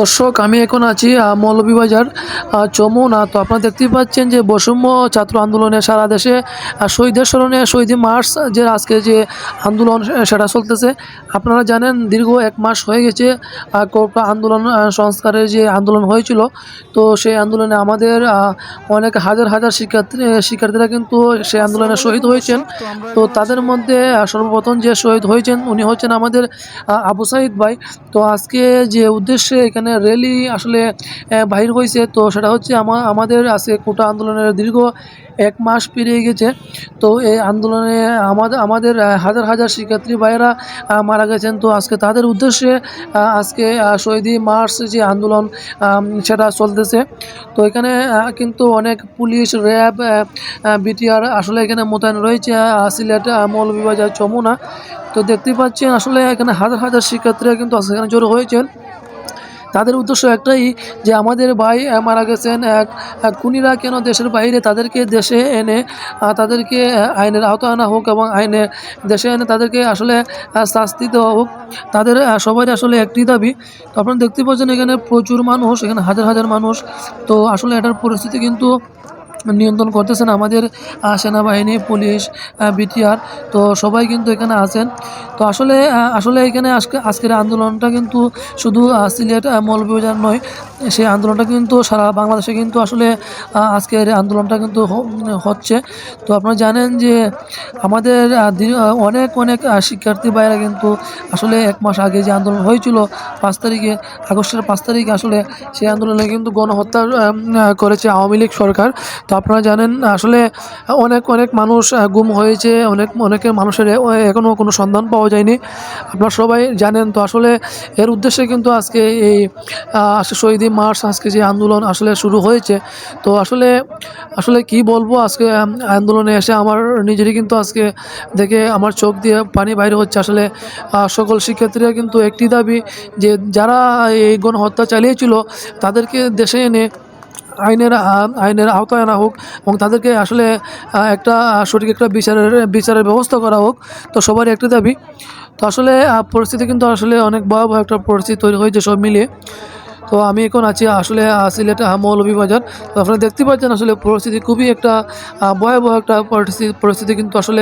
দর্শক, আমি এখন আছি মৌলভীবাজার চমুনা। তো আপনারা দেখতেই পাচ্ছেন যে বৈষম্য ছাত্র আন্দোলনে সারা দেশে শহীদের স্মরণে শহীদ মার্চ যে আজকে যে আন্দোলন সেটা চলতেছে। আপনারা জানেন, দীর্ঘ এক মাস হয়ে গেছে আন্দোলন সংস্কারের যে আন্দোলন হয়েছিল। তো সেই আন্দোলনে আমাদের অনেক হাজার হাজার শিক্ষার্থী শিক্ষার্থীরা কিন্তু সেই আন্দোলনে শহীদ হয়েছেন। তো তাদের মধ্যে সর্বপ্রথম যে শহীদ হয়েছেন, উনি হচ্ছেন আমাদের আবু সাইদ ভাই। তো আজকে যে উদ্দেশ্যে এখানে র্যালি আসলে বাহির হয়েছে তো সেটা হচ্ছে আমা- আমাদের আজকে কোটা আন্দোলনের দীর্ঘ এক মাস পেরিয়ে গেছে। তো এই আন্দোলনে আমাদের আমাদের হাজার হাজার শিক্ষার্থী ভাইয়েরা মারা গেছেন। তো আজকে তাদের উদ্দেশ্যে আজকে শহীদি মার্চ যে আন্দোলন সেটা চলতেছে। তো এখানে কিন্তু অনেক পুলিশ র্যাব বিটিআর আসলে এখানে মোতায়েন রয়েছে। সিলেট আহ, মৌলভীবাজার চমুনা তো দেখতেই পাচ্ছেন আসলে এখানে হাজার হাজার শিক্ষার্থীরা কিন্তু আজকে এখানে জড়ো হয়েছেন। তাদের উদ্দেশ্য একটাই যে আমাদের ভাই মারা গেছেন, এক কুনিরা কেন দেশের বাইরে তাদেরকে দেশে এনে তাদেরকে আইনের আওতা আনা হোক এবং আইনে দেশে এনে তাদেরকে আসলে শাস্তি দেওয়া হোক, তাদের সবাই আসলে একটি দাবি। আপনারা দেখতে পাচ্ছেন এখানে প্রচুর মানুষ, এখানে হাজার হাজার মানুষ। তো আসলে এটার পরিস্থিতি কিন্তু নিয়ন্ত্রণ করতেছেন আমাদের সেনাবাহিনী পুলিশ বিটিআর তো সবাই কিন্তু এখানে আছেন। তো আসলে আসলে এখানে আজকে আজকের আন্দোলনটা কিন্তু শুধু সিলেট আহ, নয় সেই আন্দোলনটা কিন্তু সারা বাংলাদেশে কিন্তু আসলে আজকের আন্দোলনটা কিন্তু হচ্ছে। তো আপনারা জানেন যে আমাদের অনেক অনেক শিক্ষার্থী ভাইরা কিন্তু আসলে এক মাস আগে যে আন্দোলন হয়েছিল পাঁচ তারিখে আগস্টের পাঁচ তারিখে আসলে সেই আন্দোলনে কিন্তু গণহত্যা করেছে আওয়ামী লীগ সরকার। তো আপনারা জানেন, আসলে অনেক অনেক মানুষ গুম হয়েছে। অনেক, অনেকের মানুষের এখনও কোনো সন্ধান পাওয়া যায়নি। আপনারা সবাই জানেন, তো আসলে এর উদ্দেশ্যে কিন্তু আজকে এই শহীদি মার্চ, আজকে যে আন্দোলন আসলে শুরু হয়েছে। তো আসলে আসলে কি বলব, আজকে আন্দোলনে এসে আমার নিজেরই কিন্তু আজকে দেখে আমার চোখ দিয়ে পানি বাইরে হচ্ছে। আসলে সকল শিক্ষার্থীরা কিন্তু একটি দাবি যে, যারা এই গণহত্যা চালিয়েছিল, তাদেরকে দেশে এনে আইনের আইনের আওতায় আনা হোক এবং তাদেরকে আসলে একটা সঠিক একটা বিচারের বিচারের ব্যবস্থা করা হোক, তো সবারই একটি দাবি। তো আসলে পরিস্থিতি কিন্তু আসলে অনেক ভয়াবহ একটা পরিস্থিতি তৈরি হয়েছে সব মিলিয়ে। তো আমি এখন আছি আসলে সিলেট মৌলভীবাজার। তো আপনারা দেখতে পাচ্ছেন আসলে পরিস্থিতি খুবই একটা ভয়াবহ একটা পরিস্থিতি পরিস্থিতি কিন্তু আসলে